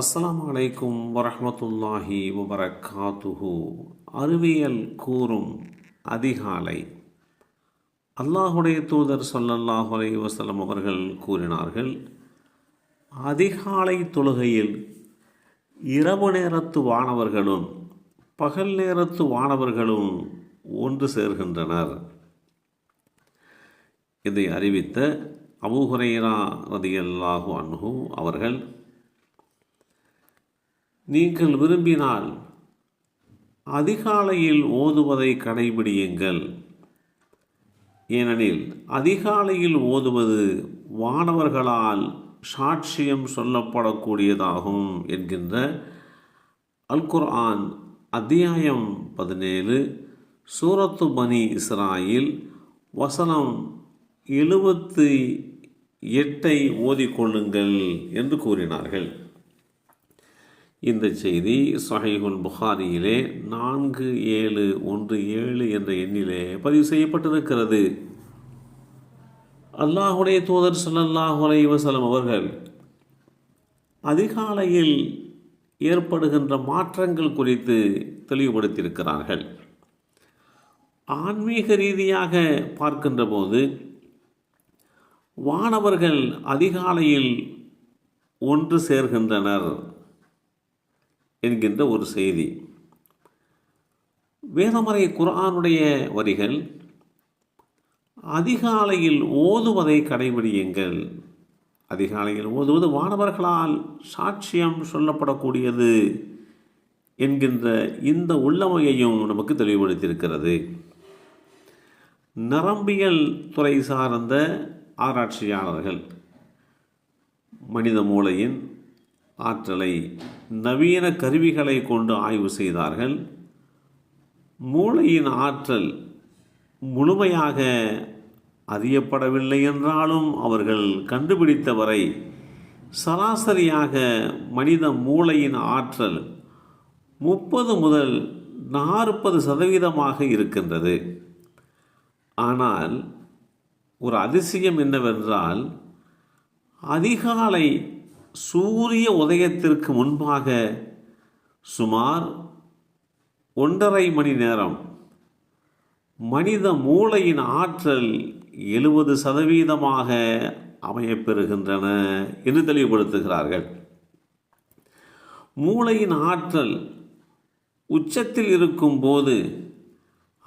அஸ்லாம் வலைக்கும் வரமத்துல்லாஹி வபரகாத்துஹு. அறிவியல் கூறும் அதிகாலை. அல்லாஹுடைய தூதர் ஸல்லல்லாஹு அலைஹி அவர்கள் கூறினார்கள் அதிகாலை தொழுகையில் இரவு நேரத்து வானவர்களும் பகல் நேரத்து வானவர்களும் ஒன்று சேர்கின்றனர். இதை அறிவித்த அபூஹுரைரா ரதியல்லாஹு அன்ஹு அவர்கள் நீங்கள் விரும்பினால் அதிகாலையில் ஓதுவதை கடைபிடியுங்கள். ஏனெனில் அதிகாலையில் ஓதுவது வானவர்களால் சாட்சியம் சொல்லப்படக்கூடியதாகும் என்கின்ற அல்குர்ஆன் அத்தியாயம் பதினேழு சூரத்து பனி இஸ்ராயில் வசனம் எழுபத்தி எட்டை ஓதிக்கொள்ளுங்கள் என்று கூறினார்கள். இந்த செய்தி சஹீஹுல் புகாரியிலே நான்கு ஏழு ஒன்று ஏழு என்ற எண்ணிலே பதிவு செய்யப்பட்டிருக்கிறது. அல்லாஹுடைய தூதர் ஸல்லல்லாஹு அலைவசலம் அவர்கள் அதிகாலையில் ஏற்படுகின்ற மாற்றங்கள் குறித்து தெளிவுபடுத்தியிருக்கிறார்கள். ஆன்மீக ரீதியாக பார்க்கின்ற போது வானவர்கள் அதிகாலையில் ஒன்று சேர்கின்றனர். என்கின்ற ஒரு செய்தி. வேதமறை குரானுடைய வரிகள் அதிகாலையில் ஓதுவதை கடைபிடியுங்கள். அதிகாலையில் ஓதுவது மாணவர்களால் சாட்சியம் சொல்லப்படக்கூடியது என்கின்ற இந்த உள்ளமையையும் நமக்கு தெளிவுபடுத்தியிருக்கிறது. நரம்பியல் துறை சார்ந்த ஆராய்ச்சியாளர்கள் மனித மூளையின் ஆற்றலை நவீன கருவிகளை கொண்டு ஆய்வு செய்தார்கள். மூளையின் ஆற்றல் முழுமையாக அறியப்படவில்லை என்றாலும் அவர்கள் கண்டுபிடித்தவரை சராசரியாக மனித மூளையின் ஆற்றல் முப்பது முதல் நாற்பது சதவீதமாக இருக்கின்றது. ஆனால் ஒரு அதிசயம் என்னவென்றால் அதிகாலை சூரிய உதயத்திற்கு முன்பாக சுமார் ஒன்றரை மணி நேரம் மனித மூளையின் ஆற்றல் எழுபது சதவீதமாக அமையப்பெறுகின்றன என்று தெளிவுபடுத்துகிறார்கள். மூளையின் ஆற்றல் உச்சத்தில் இருக்கும் போது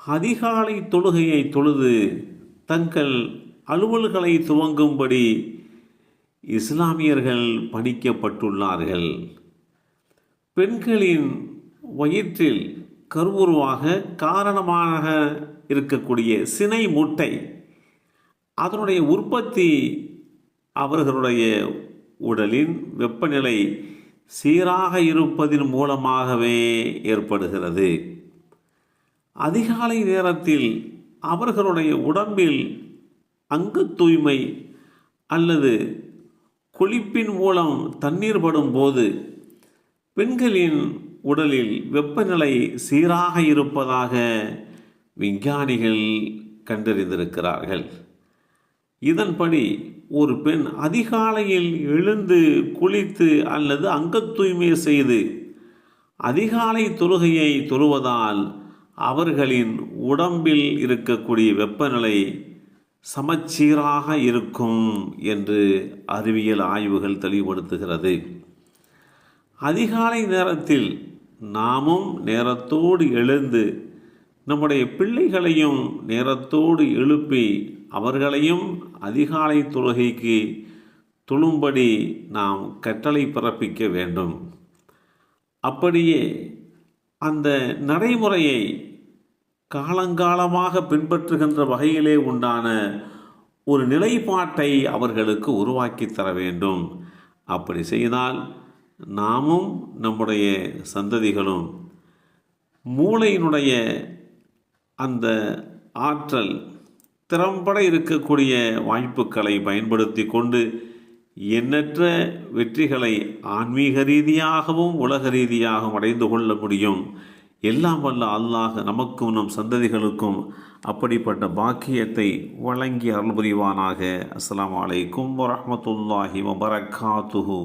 அதிகாலை தொழுகையை தொழுது தங்கள் அலுவல்களை துவங்கும்படி இஸ்லாமியர்கள் பணிக்கப்பட்டுள்ளார்கள் பெண்களின் வயிற்றில் கருவுருவாக காரணமாக இருக்கக்கூடிய சினை முட்டை அதனுடைய உற்பத்தி அவர்களுடைய உடலின் வெப்பநிலை சீராக இருப்பதன் மூலமாகவே ஏற்படுகிறது. அதிகாலை நேரத்தில் அவர்களுடைய உடம்பில் அங்கு தூய்மை அல்லது குளிப்பின் மூலம் தண்ணீர் படும் போது பெண்களின் உடலில் வெப்பநிலை சீராக இருப்பதாக விஞ்ஞானிகள் கண்டறிந்திருக்கிறார்கள். இதன்படி ஒரு பெண் அதிகாலையில் எழுந்து குளித்து அல்லது அங்க தூய்மை செய்து அதிகாலை தொழுகையை தொழுவதால் அவர்களின் உடம்பில் இருக்கக்கூடிய வெப்பநிலை சமச்சீராக இருக்கும் என்று அறிவியல் ஆய்வுகள் தெளிவுபடுத்துகிறது. அதிகாலை நேரத்தில் நாமும் நேரத்தோடு எழுந்து நம்முடைய பிள்ளைகளையும் நேரத்தோடு எழுப்பி அவர்களையும் அதிகாலை தொழுகைக்கு தொழும்படி நாம் கட்டளை பிறப்பிக்க வேண்டும். அப்படியே அந்த நடைமுறையை காலங்காலமாக பின்பற்றுகின்ற வகையிலே உண்டான ஒரு நிலைப்பாட்டை அவர்களுக்கு உருவாக்கி தர வேண்டும். அப்படி செய்தால் நாமும் நம்முடைய சந்ததிகளும் மூளையினுடைய அந்த ஆற்றல் திறம்பட இருக்கக்கூடிய வாய்ப்புகளை பயன்படுத்தி கொண்டு எண்ணற்ற வெற்றிகளை ஆன்மீக ரீதியாகவும் உலக ரீதியாகவும் அடைந்து கொள்ள முடியும். எல்லாம் வல்ல அல்லாஹ் நமக்கும் நம் சந்ததிகளுக்கும் அப்படிப்பட்ட பாக்கியத்தை வழங்கி அருள் புரிவானாக அஸ்லாம் வலைக்கும் வரமத்துல்லாஹி வபரகாத்துஹு.